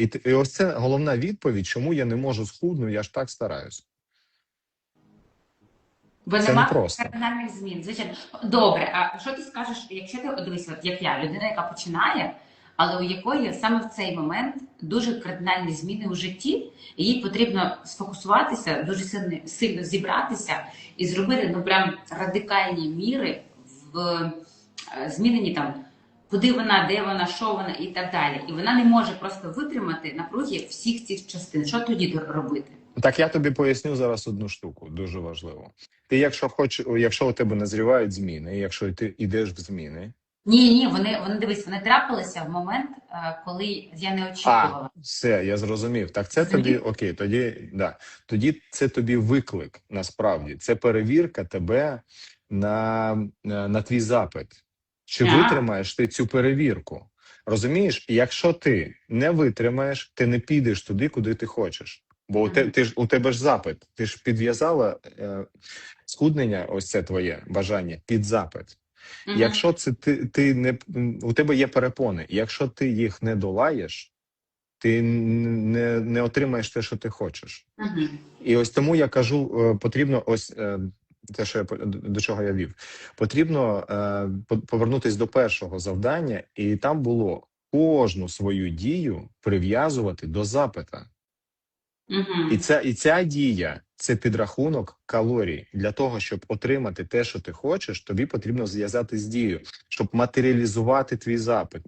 І, і ось це головна відповідь, чому я не можу схуднути, я ж так стараюсь. Бо Це нема непросто. кардинальних змін. Звичайно. Добре, а що ти скажеш, якщо ти дивись, от як я, людина, яка починає, але у якої саме в цей момент дуже кардинальні зміни у житті, і їй потрібно сфокусуватися, дуже сильно, сильно зібратися і зробити ну прям радикальні міри в е, зміненні там. Куди вона, де вона, що вона і так далі. І вона не може просто витримати напруги всіх цих частин. Що тоді робити? Так я тобі поясню зараз одну штуку, дуже важливо. Ти, якщо хочеш, якщо у тебе назрівають зміни, якщо ти йдеш в зміни, Ні, ні, вони вони дивись, вони трапилися в момент, е, коли я не а очікувала. все, я зрозумів. Так, це тобі Зрозумів? окей, тоді да. Тоді це тобі виклик. Насправді це перевірка тебе на, на, на твій запит. Чи Так. витримаєш ти цю перевірку? Розумієш, якщо ти не витримаєш, ти не підеш туди, куди ти хочеш. Бо у, те, ти ж у тебе ж запит. Ти ж підв'язала е, схуднення, ось це твоє бажання під запит. Мгм. Якщо це ти, ти не у тебе є перепони, якщо ти їх не долаєш, ти не, не отримаєш те, що ти хочеш. Мгм. І ось тому я кажу: е, потрібно ось е, те, що я до чого я вів. Потрібно е, повернутись до першого завдання, і там було кожну свою дію прив'язувати до запита. Мгм. І ця, і ця дія це підрахунок калорій. Для того, щоб отримати те, що ти хочеш, тобі потрібно зв'язати з дією, щоб матеріалізувати твій запит.